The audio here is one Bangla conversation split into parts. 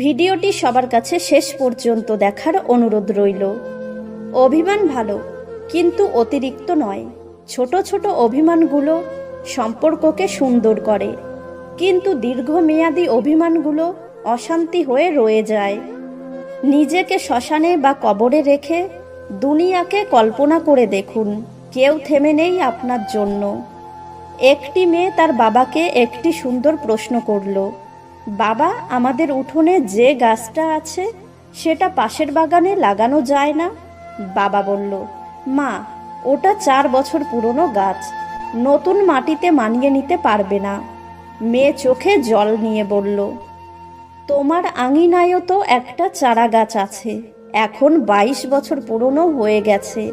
ভিডিওটি সবার কাছে শেষ পর্যন্ত দেখার অনুরোধ রইল। অভিমান ভালো, কিন্তু অতিরিক্ত নয়। ছোট ছোট অভিমানগুলো সম্পর্ককে সুন্দর করে, কিন্তু দীর্ঘমেয়াদী অভিমানগুলো অশান্তি হয়ে রয়ে যায়। নিজেকে শ্মশানে বা কবরে রেখে দুনিয়াকে কল্পনা করে দেখুন, কেউ থেমে নেই আপনার জন্য। একটি মেয়ে তার বাবাকে একটি সুন্দর প্রশ্ন করল বাবা, আমাদের উঠোনে যে গাছটা আছে, সেটা পাশের বাগানে লাগানো যায় না। বাবা বলল, মা, ওটা চার বছর পুরনো গাছ। নতুন মাটিতে মানিয়ে নিতে পারবে না। মেয়ে চোখে জল নিয়ে বলল, তোমার আঙিনায়ও তো একটা চারা গাছ আছে। এখন বাইশ বছর পুরনো হয়ে গেছে।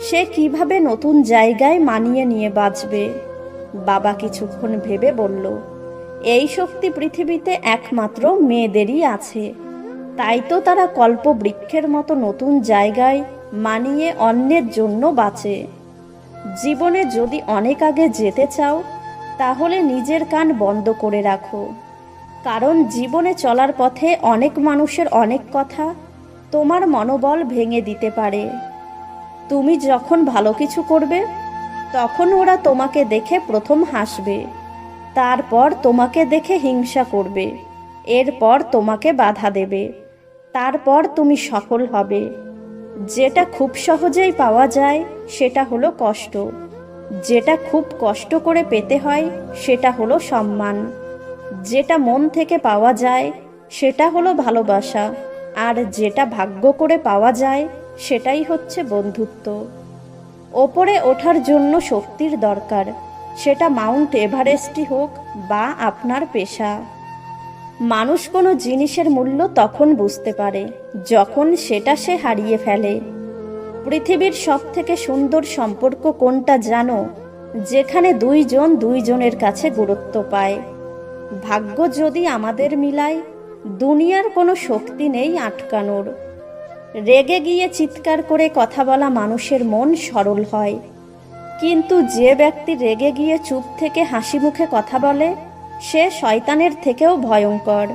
সে কীভাবে নতুন জায়গায় মানিয়ে নিয়ে বাঁচবে? বাবা কিছুক্ষণ ভেবে বলল এই শক্তি পৃথিবীতে একমাত্র মেয়েদেরই আছে। তাই তো তারা কল্প বৃক্ষের মতো নতুন জায়গায় মানিয়ে অন্যের জন্য বাঁচে। জীবনে যদি অনেক আগে যেতে চাও, তাহলে নিজের কান বন্ধ করে রাখো। কারণ জীবনে চলার পথে অনেক মানুষের অনেক কথা তোমার মনোবল ভেঙে দিতে পারে। তুমি যখন ভালো কিছু করবে, তখন ওরা তোমাকে দেখে প্রথম হাসবে। তারপর তোমাকে দেখে হিংসা করবে। এরপর তোমাকে বাধা দেবে। তারপর তুমি সফল হবে। যেটা খুব সহজেই পাওয়া যায়, সেটা হলো কষ্ট। যেটা খুব কষ্ট করে পেতে হয়, সেটা হলো সম্মান। যেটা মন থেকে পাওয়া যায়, সেটা হলো ভালোবাসা। আর যেটা ভাগ্য করে পাওয়া যায়, সেটাই হচ্ছে বন্ধুত্ব। ওপরে ওঠার জন্য শক্তির দরকার। সেটা মাউন্ট এভারেস্টই হোক বা আপনার পেশা। মানুষ কোনো জিনিসের মূল্য তখন বুঝতে পারে, যখন সেটা সে হারিয়ে ফেলে। পৃথিবীর সব থেকে সুন্দর সম্পর্ক কোনটা জানো? যেখানে দুইজন দুইজনের কাছে গুরুত্ব পায়। ভাগ্য যদি আমাদের মিলায়, দুনিয়ার কোনো শক্তি নেই আটকানোর। রেগে গিয়ে চিৎকার করে কথা বলা মানুষের মন সরল হয়। কিন্তু যে ব্যক্তি রেগে গিয়ে চুপ থেকে হাসি মুখে কথা বলে, সে শয়তানের থেকেও ভয়ঙ্কর।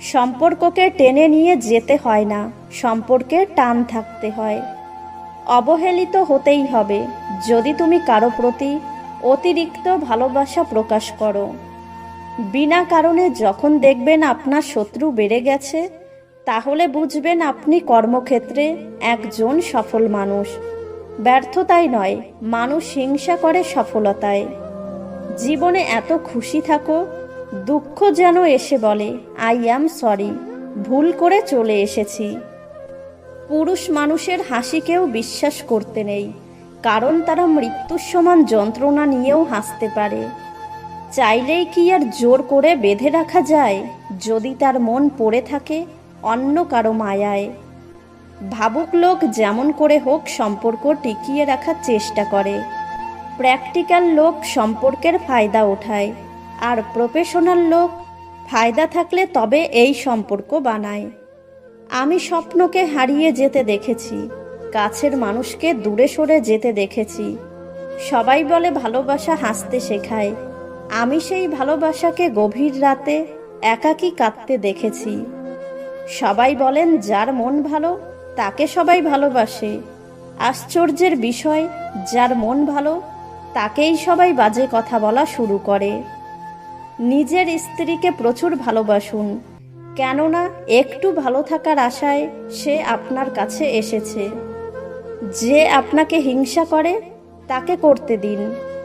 সম্পর্ককে টেনে নিয়ে যেতে হয় না, সম্পর্কে টান থাকতে হয়। অবহেলিত হতেই হবে, যদি তুমি কারও প্রতি অতিরিক্ত ভালোবাসা প্রকাশ করো। বিনা কারণে যখন দেখবেন আপনার শত্রু বেড়ে গেছে, তাহলে বুঝবেন আপনি কর্মক্ষেত্রে একজন সফল মানুষ। ব্যর্থতায় নয়, মানুষ হিংসা করে সফলতায়। জীবনে এত খুশি থাকো, দুঃখ যেন এসে বলে, আই অ্যাম সরি, ভুল করে চলে এসেছি। পুরুষ মানুষের হাসিকেও বিশ্বাস করতে নেই, কারণ তারা মৃত্যুর সমান যন্ত্রণা নিয়েও হাসতে পারে। চাইলেই কি আর জোর করে বেঁধে রাখা যায়, যদি তার মন পড়ে থাকে অন্য কারও মায়ায়। ভাবুক লোক যেমন করে হোক সম্পর্ক টিকিয়ে রাখার চেষ্টা করে। প্র্যাকটিক্যাল লোক সম্পর্কের ফায়দা ওঠায়, আর প্রফেশনাল লোক ফায়দা থাকলে তবে এই সম্পর্ক বানায়। আমি স্বপ্নকে হারিয়ে যেতে দেখেছি, কাছের মানুষকে দূরে সরে যেতে দেখেছি। সবাই বলে ভালোবাসা হাসতে শেখায়, আমি সেই ভালোবাসাকে গভীর রাতে একাকী কাঁদতে দেখেছি। সবাই বলেন, যার মন ভালো তাকে সবাই ভালোবাসে। আশ্চর্যের বিষয়, যার মন ভালো, তাকেই সবাই বাজে কথা বলা শুরু করে। নিজের স্ত্রীকে প্রচুর ভালোবাসুন, কেননা একটু ভালো থাকার আশায় সে আপনার কাছে এসেছে। যে আপনাকে হিংসা করে, তাকে করতে দিন,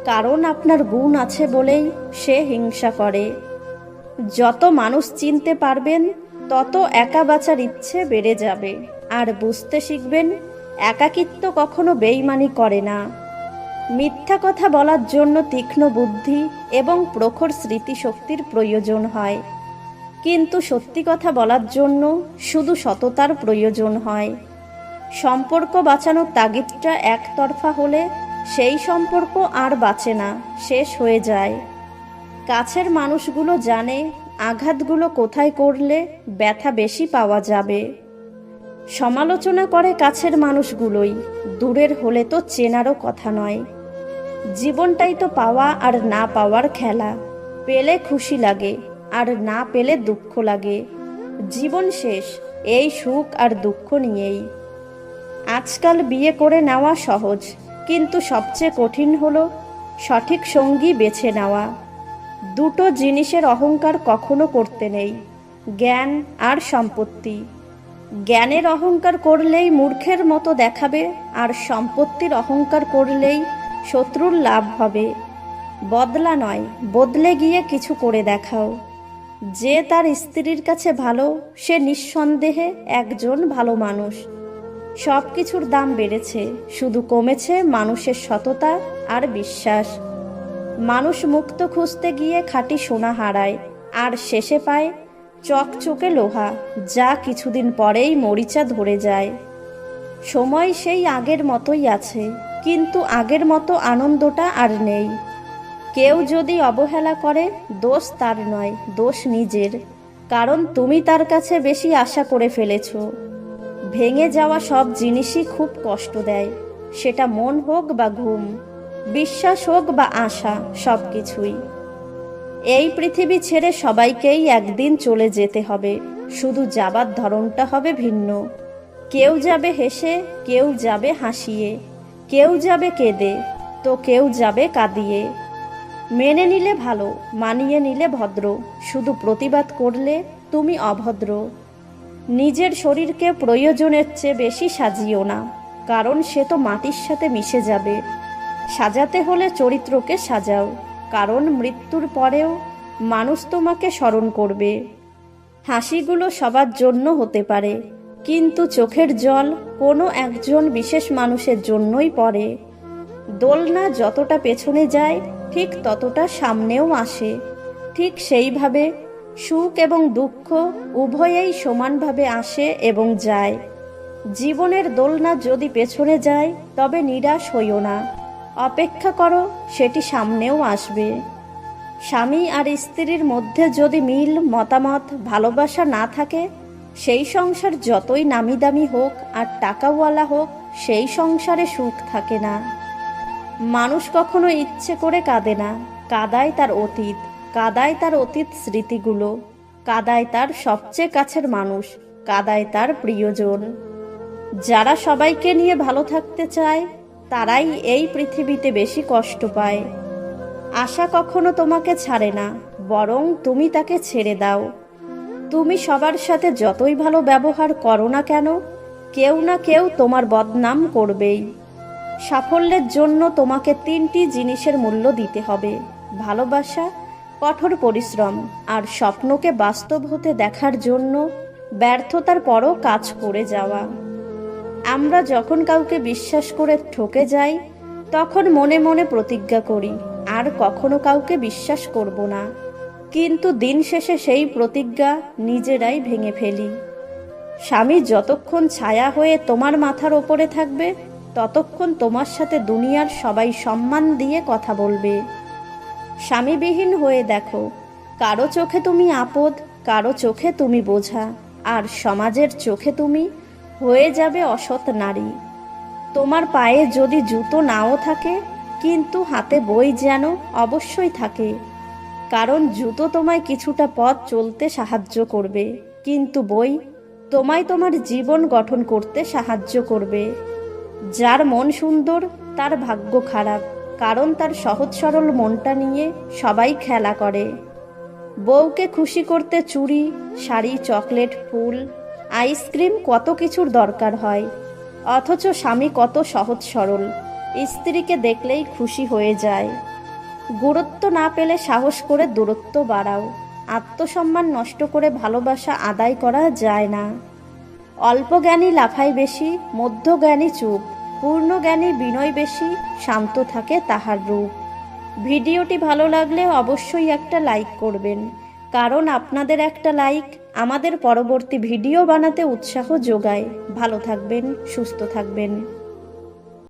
কারণ আপনার গুণ আছে বলেই সে হিংসা করে। যত মানুষ চিনতে পারবেন তত একা বাঁচার ইচ্ছে বেড়ে যাবে। আর বুঝতে শিখবেন, একাকিত্ব কখনো বেইমানি করে না। মিথ্যা কথা বলার জন্য তীক্ষ্ণ বুদ্ধি এবং প্রখর স্মৃতিশক্তির প্রয়োজন হয়। কিন্তু সত্যি কথা বলার জন্য শুধু সততার প্রয়োজন হয়। সম্পর্ক বাঁচানোর তাগিদটা একতরফা হলে সেই সম্পর্ক আর বাঁচে না, শেষ হয়ে যায়। কাছের মানুষগুলো জানে আঘাতগুলো কোথায় করলে ব্যথা বেশি পাওয়া যাবে? সমালোচনা করে কাছের মানুষগুলোই, দূরের হলে তো চেনারও কথা নয়। জীবনটাই তো পাওয়া আর না পাওয়ার খেলা। পেলে খুশি লাগে, আর না পেলে দুঃখ লাগে। জীবন শেষ, এই সুখ আর দুঃখ নিয়েই। আজকাল বিয়ে করে নেওয়া সহজ, কিন্তু সবচেয়ে কঠিন হলো সঠিক সঙ্গী বেছে নেওয়া। দুটো জিনিসের অহংকার কখনো করতে নেই, জ্ঞান আর সম্পত্তি। জ্ঞানের অহংকার করলেই মূর্খের মতো দেখাবে, আর সম্পত্তির অহংকার করলেই শত্রুর লাভ হবে। বদলা নয়, বদলে গিয়ে কিছু করে দেখাও। যে তার স্ত্রীর কাছে ভালো, সে নিঃসন্দেহে একজন ভালো মানুষ। সব কিছুর দাম বেড়েছে, শুধু কমেছে মানুষের সততা আর বিশ্বাস। মানুষ মুক্ত খুঁজতে গিয়ে খাঁটি সোনা হারায়, আর শেষে পায় চকচকে লোহা, যা কিছুদিন পরেই মরিচা ধরে যায়। সময় সেই আগের মতোই আছে, কিন্তু আগের মতো আনন্দটা আর নেই। কেউ যদি অবহেলা করে, দোষ তার নয়, দোষ নিজের। কারণ তুমি তার কাছে বেশি আশা করে ফেলেছ। ভেঙে যাওয়া সব জিনিসই খুব কষ্ট দেয়, সেটা মন হোক বা ঘুম। বিশ্বাস হোক বা আশা সব কিছুই এই পৃথিবী ছেড়ে সবাইকেই একদিন চলে যেতে হবে। শুধু যাবার ধরনটা হবে ভিন্ন। কেউ যাবে হেসে, কেউ যাবে হাসিয়ে। কেউ যাবে কেঁদে, তো কেউ যাবে কাঁদিয়ে। মেনে নিলে ভালো, মানিয়ে নিলে ভদ্র। শুধু প্রতিবাদ করলে তুমি অভদ্র। নিজের শরীরকে প্রয়োজনের চেয়ে বেশি সাজিও না, কারণ সে তো মাটির সাথে মিশে যাবে। সাজাতে হলে চরিত্রকে সাজাও, কারণ মৃত্যুর পরেও মানুষ তোমাকে স্মরণ করবে। হাসিগুলো সবার জন্য হতে পারে, কিন্তু চোখের জল কোনো একজন বিশেষ মানুষের জন্যই পড়ে। দোলনা যতটা পেছনে যায়, ঠিক ততটা সামনেও আসে। ঠিক সেইভাবে সুখ এবং দুঃখ উভয়েই সমানভাবে আসে এবং যায়। জীবনের দোলনা যদি পেছনে যায়, তবে নিরাশ হইও না। অপেক্ষা করো, সেটি সামনেও আসবে। স্বামী আর স্ত্রীর মধ্যে যদি মিল, মতামত, ভালোবাসা না থাকে, সেই সংসার যতই নামি দামি হোক আর টাকাওয়ালা হোক, সেই সংসারে সুখ থাকে না। মানুষ কখনো ইচ্ছে করে কাঁদে না। কাদায় তার অতীত, কাদায় তার অতীত স্মৃতিগুলো, কাদায় তার সবচেয়ে কাছের মানুষ, কাদায় তার প্রিয়জন। যারা সবাইকে নিয়ে ভালো থাকতে চায় তারাই এই পৃথিবীতে বেশি কষ্ট পায়। আশা কখনো তোমাকে ছাড়ে না, বরং তুমি তাকে ছেড়ে দাও। তুমি সবার সাথে যতই ভালো ব্যবহার করো না কেন, কেউ না কেউ তোমার বদনাম করবেই। সাফল্যের জন্য তোমাকে তিনটি জিনিসের মূল্য দিতে হবে, ভালোবাসা, কঠোর পরিশ্রম আর স্বপ্নকে বাস্তব হতে দেখার জন্য ব্যর্থতার পরও কাজ করে যাওয়া। আমরা যখন কাউকে বিশ্বাস করে ঠকে যাই, তখন মনে মনে প্রতিজ্ঞা করি, আর কখনো কাউকে বিশ্বাস করব না। কিন্তু দিন শেষে সেই প্রতিজ্ঞা নিজেরাই ভেঙে ফেলি। স্বামী, যতক্ষণ ছায়া হয়ে তোমার মাথার ওপরে থাকবে, ততক্ষণ তোমার সাথে দুনিয়ার সবাই সম্মান দিয়ে কথা বলবে। স্বামীবিহীন হয়ে দেখো, কারও চোখে তুমি আপদ, কারও চোখে তুমি বোঝা, আর সমাজের চোখে তুমি হয়ে যাবে অসৎ নারী। তোমার পায়ে যদি জুতো নাও থাকে, কিন্তু হাতে বই যেন অবশ্যই থাকে। কারণ জুতো তোমায় কিছুটা পথ চলতে সাহায্য করবে, কিন্তু বই তোমায় তোমার জীবন গঠন করতে সাহায্য করবে। যার মন সুন্দর, তার ভাগ্য খারাপ, কারণ তার সহজ সরল মনটা নিয়ে সবাই খেলা করে। বউকে খুশি করতে চুড়ি, শাড়ি, চকলেট, ফুল আইসক্রিম কত কিছুর দরকার হয়? অথচ স্বামী কত সহজ সরল। স্ত্রীকে দেখলেই খুশি হয়ে যায়। গুরুত্ব না পেলে সাহস করে দূরত্ব বাড়াও। আত্মসম্মান নষ্ট করে ভালোবাসা আদায় করা যায় না। অল্প জ্ঞানী লাফায় বেশি মধ্যজ্ঞানী চুপ। পূর্ণ জ্ঞানী বিনয় বেশি, শান্ত থাকে তাহার রূপ। ভিডিওটি ভালো লাগলে অবশ্যই একটা লাইক করবেন। কারণ আপনাদের একটা লাইক আমাদের পরবর্তী ভিডিও বানাতে উৎসাহ যোগায়। ভালো থাকবেন সুস্থ থাকবেন।